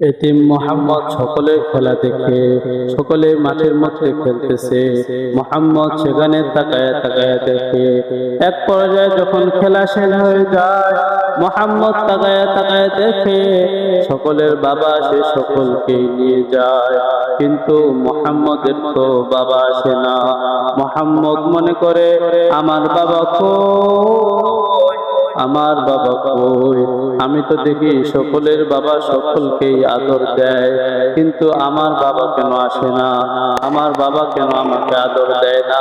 এতিম মোহাম্মদ সকলে খেলা দেখে, সকলে মাঠের মধ্যে খেলতেছে। মোহাম্মদ সেখানে তাকায় তাকায় দেখে। এক পর্যায়ে যখন খেলা শেষ হয়ে যায়, মোহাম্মদ তাকায় তাকায় দেখে, সকলের বাবা সে সকলকে নিয়ে যায়। কিন্তু মোহাম্মদের তো বাবা আসে না। মোহাম্মদ মনে করে, আমার বাবা কই আমার বাবা কই? আমি তো দেখি সকলের বাবা সকলকেই আদর দেয়, কিন্তু আমার বাবা কেন আসে না? আমার বাবা কেন আমাকে আদর দেয় না?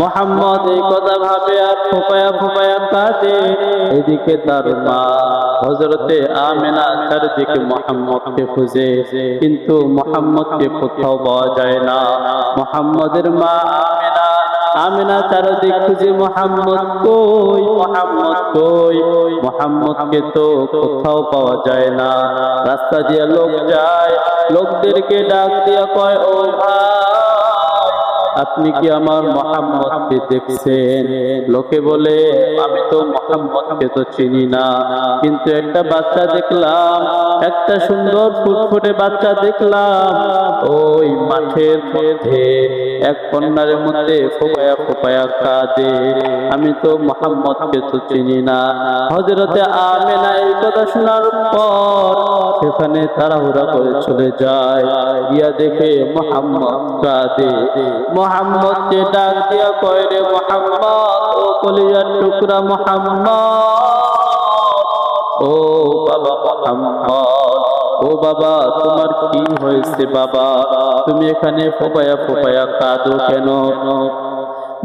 মোহাম্মদ এই কথা ভাবে আর ফোপায়া ফোপায়া কাঁদে। এদিকে তার মা হজরতে আমেনা চারিদিকে মোহাম্মদকে খুঁজে, কিন্তু মোহাম্মদকে কোথাও পাওয়া যায় না। মোহাম্মদের মা তার চারদিক খুঁজে মোহাম্মদ কই মোহাম্মদ কই, মোহাম্মদকে তো কোথাও পাওয়া যায় না। রাস্তা দিয়ে লোক যায়, লোকদেরকে ডাক দিয়া কয়, ও ভাই আপনি কি আমার মোহাম্মদকে দেখছেন? লোকে বলে, আমি তো মোহাম্মদকে তো চিনি না। কিন্তু একটা বাচ্চা দেখলাম, একটা সুন্দর ফুটফুটে বাচ্চা দেখলাম, ওই মাঠের মধ্যে এক কন্যার মধ্যে ফোপায়া ফোপায়া কাঁদে। আমি তো মোহাম্মদকে তো চিনি না। হজরতে আমেনা এই কথা শোনার পর সেখানে তাড়াহুড়া করে চলে যায়। গিয়া দেখে মোহাম্মদ কাঁদে। মোহাম্মদকে ডাক দিয়া কয় রে মোহাম্মদ, ও কলিজার টুকরা মোহাম্মদ। ও বাবা মোহাম্মদ, ও বাবা, তোমার কি হয়েছে বাবা? তুমি এখানে ফোপায়া ফোপায়া কাঁদো কেন?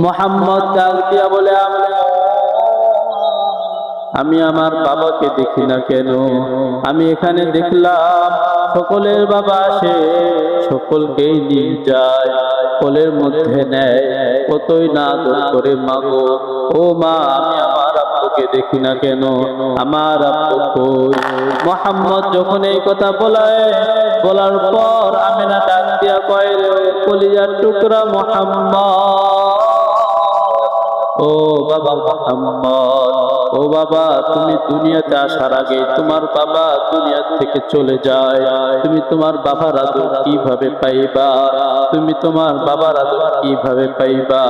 মোহাম্মদ ডাক দিয়া বলে আমি আমি আমার বাবাকে দেখি না কেন? আমি এখানে দেখলাম সকলের বাবা আসে, সকলকেই নিয়ে যায়, কোলের মধ্যে নেয়, কতই না আদর করে মাগো। ও মা, আমি আমার আব্বুকে দেখি না কেন? আমার আব্বু কই? মোহাম্মদ যখন এই কথা বলায়, বলার পর আমেনা ডাক দিয়া কয়, কলিজার টুকরা মোহাম্মদ। ও বাবা মোহাম্মদ, ও বাবা, তুমি দুনিয়াতে আসার আগে তোমার বাবা দুনিয়া থেকে চলে যায়। তুমি তোমার বাবার আদর কীভাবে পাইবা? তুমি তোমার বাবার আদর কীভাবে পাইবা?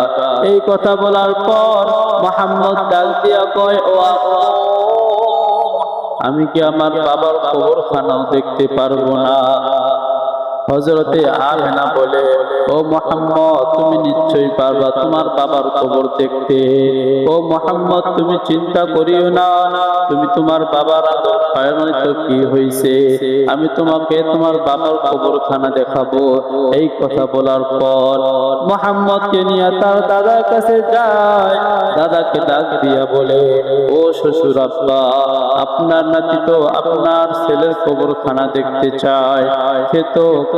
এই কথা বলার পর মোহাম্মদ ডাক দিয়া কয়, ও আমি কি আমার বাবার কবরখানাও দেখতে পারব না? হজরতে আমেনা বলে, ও মোহাম্মদ, তুমি নিশ্চয়ই পারবা তোমার বাবার কবর দেখতে। ও মোহাম্মদ, তুমি চিন্তা করিও না, তুমি তোমার বাবার কি হয়েছে আমি তোমাকে তোমার বাবার কবরখানা দেখাবো। এই কথা বলার পর মোহাম্মদকে নিয়ে তার দাদার কাছে যায়। দাদাকে ডাক দিয়া বলে, ও শ্বশুর আব্বা, আপনার নাতি তো আপনার ছেলের কবরখানা দেখতে চায়। সে তো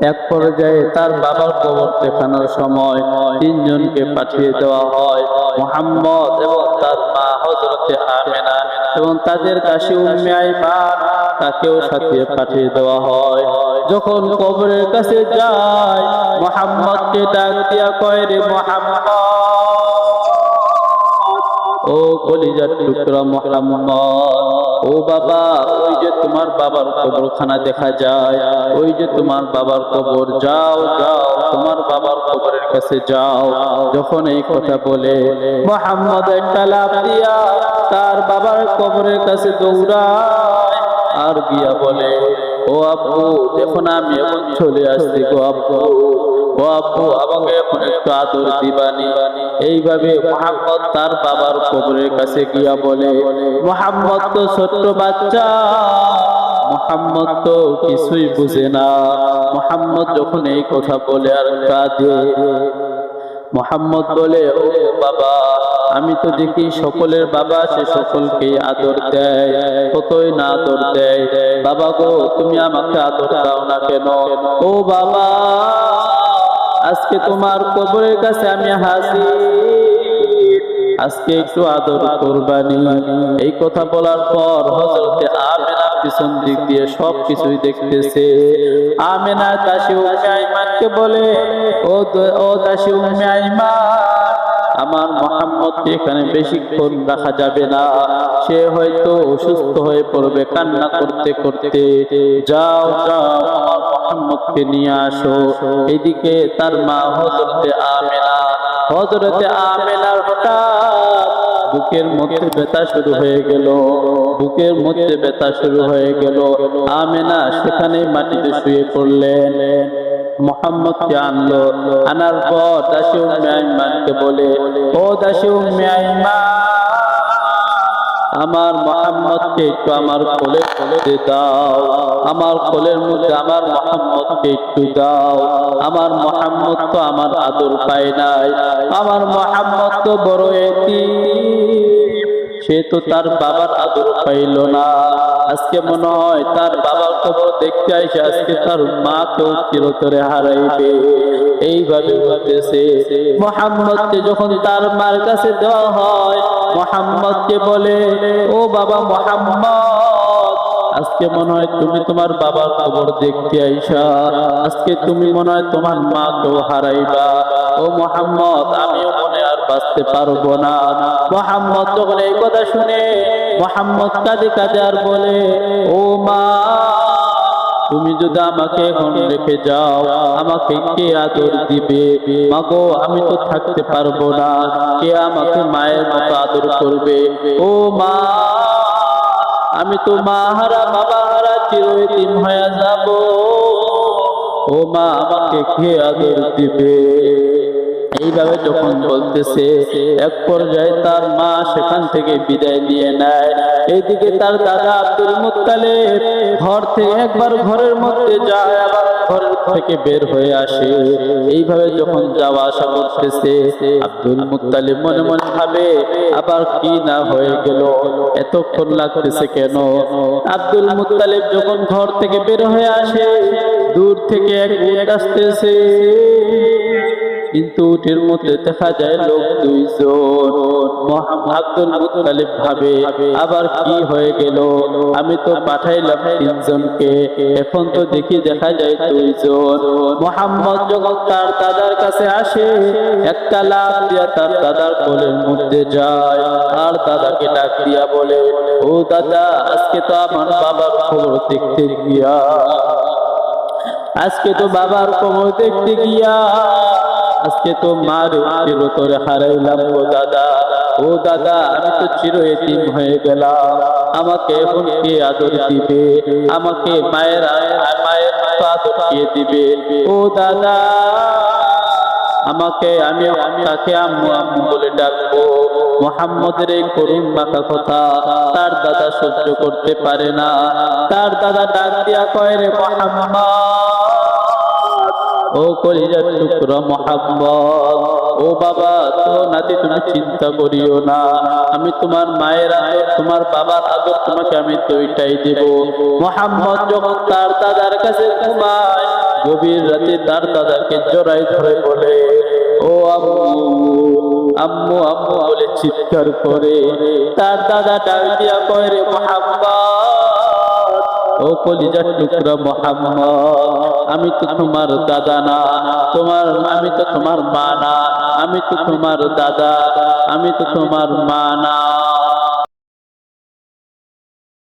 এক পর্যায়ে তার বাবার কবর দেখানোর সময় তিনজনকে পাঠিয়ে দেওয়া হয়, মোহাম্মদ এবং তার মা হজরতে আমেনা এবং তাদের কাছে উম্মে আইমান তাকেও সাথে পাঠিয়ে দেওয়া হয়। যখন কবরের কাছে যায়, মোহাম্মদকে ডাক দিয়া কয়, রে মোহাম্মদ! ও কলিজার টুকরা মোহাম্মদ ও বাবা, ওই যে তোমার বাবার কবরখানা দেখা যায়। ওই যে তোমার বাবার কবর, যাও যাও, তোমার বাবার কবরের কাছে যাও। যখন এই কথা বলে, মোহাম্মদ একটা লাভ দিয়া তার বাবার কবরের কাছে দৌড়ায় আর গিয়া বলে, ও আব্বু, দেখো না আমি এখন চলে আসছি গো আব্বু। ও এইভাবে তার বাবার কাছে বলে, মোহাম্মদ তো ছোট্ট বাচ্চা, মোহাম্মদ তো কিছুই বুঝে না। মোহাম্মদ যখন এই কথা বলে আর কাঁদে, মোহাম্মদ বলে, ও বাবা, আমি তো দেখি সকলের বাবা সে সকলকে আদর দেয়, কতই না আদর দেয়। বাবা গো, তুমি আমাকে আদর দাও না কেন? ও বাবা আজকে তোমার কবরের কাছে আমি হাসি আজকে একটু আদর কোরবানি। এই কথা বলার পর হজরতে আমেনা পিছন দিক দিয়ে সব কিছুই দেখতেছে। আমেনা দাসী উম্মে আইমানকে বলে, ও ও দাসী উম্মে আইমান, আমার মোহাম্মদকে এখানে বেশিক্ষণ রাখা যাবে না। সে হয়তো অসুস্থ হয়ে পড়বে কান্না করতে করতে। যাও যাও, আমার মোহাম্মদকে নিয়ে আসো। এদিকে তার মা হজরতে আমেনা। হজরতে আমেনার হঠাৎ বুকের মধ্যে ব্যথা শুরু হয়ে গেল। বুকের মধ্যে ব্যথা শুরু হয়ে গেল। আমেনা সেখানে মাটিতে শুয়ে পড়লেন। মোহাম্মদকে আনলো। আনার পর দাসী উম্মে আইমানকে বলে, ও দাসী উম্মে আইমান আমার মোহাম্মদকে একটু আমার কোলে কোলে দাও। আমার কোলের মধ্যে আমার মোহাম্মদকে একটু দাও। আমার মোহাম্মদ তো আমার আদর পায় নাই। আমার মোহাম্মদ তো বড় এটি সে তো তার বাবার আদর পাইল না। আজকে মনে হয় তার বাবার খবর দেখতে আইসে আজকে তার মা মাকেও চিরতরে হারাইবে। এইভাবে মোহাম্মদকে যখন তার মার কাছে দেওয়া হয়, মোহাম্মদকে বলে, ও বাবা মোহাম্মদ, আজকে মনে হয় তুমি তোমার বাবার খবর দেখতে আইসা। আজকে তুমি মনে হয় তোমার মাকেও হারাইবা। ও মোহাম্মদ, আমিও বাঁচতে পারব না। মোহাম্মদ যখন এই কথা শুনে, মোহাম্মদ কাঁদে কাঁদে আর বলে, ও মা, তুমি যদি আমাকে এখন রেখে যাও, আমাকে কে আদর দিবে? মাগো, আমি তো থাকতে পারব না। কে আমাকে মায়ের মতো আদর করবে? ও মা, আমি তো মা হারা বাবা হারা চিরদিন হয়ে যাব। ও মা, আমাকে কে আদর দিবে? এইভাবে যখন বলতেছে, এক পর্যায়ে তার মা সেখান থেকে বিদায় নিয়ে নেয়। এইদিকে তার দাদা আব্দুল মুত্তালিব ঘর থেকে একবার ঘরের মধ্যে যায়, আবার ঘরের থেকে বের হয়ে আসে। এইভাবে যখন যাওয়া আসা করতেছে, আব্দুল মুত্তালিব মনে মনে ভাবে, আবার কি না হয়ে গেল, এতক্ষণ লাগতেছে কেন? আব্দুল মুত্তালিব যখন ঘর থেকে বের হয়ে আসে, দূর থেকে এক আসতেছে। কিন্তু উটের মধ্যে দেখা যায় লোক দুইজন। আব্দুল মুত্তালিব ভাবে আবার কি হয়ে গেল? আমি তো পাঠাইলাম তিনজনকে। এখন তো দেখি দেখা যায় দুইজন। মোহাম্মদ যখন তার দাদার কাছে আসে, একটা লাভ দিয়া তার দাদার কোলের মধ্যে যায়। আর দাদাকে ডাক দিয়া বলে, ও দাদা, আজকে তো আমার বাবার খবর দেখতে গিয়া। আজকে তো বাবার খবর দেখতে গিয়া। আজকে তো মার চিরতরে হারাইলাম ও দাদা। ও দাদা, আমি তো চির এতিম হয়ে গেলাম। আমাকে এখন কে আদর দিবে, আমাকে মায়ের মায়ের মতো আদর কে দিবে। ও দাদা, আমাকে আমি তাকে আম্মু আম্মু বলে ডাকবো। মোহাম্মদের এই করুণ মাথা কথা তার দাদা সহ্য করতে পারে না। তার দাদা ডাক দিয়া কয় রে মোহাম্মদ ও কলিজার টুকরা মোহাম্মদ ও বাবা তো নাতি, তুমি চিন্তা করিও না। আমি তোমার মায়ের আদর, তোমার বাবার আদর তোমাকে আমি দুইটাই দেব। মোহাম্মদ যখন তার দাদার কাছে ঘুমায়, গভীর রাতে তার দাদাকে জড়াই ধরে বলে, ও আম্মু আম্মু আম্মু, বলে চিৎকার করে। তার দাদা ডাক দিয়া কয়, রে মোহাম্মদ ও কলিজার টুকরা মোহাম্মদ, আমি তো তোমার দাদা না। তোমার, আমি তো তোমার মা না। আমি তো তোমার দাদা, আমি তো তোমার মা না।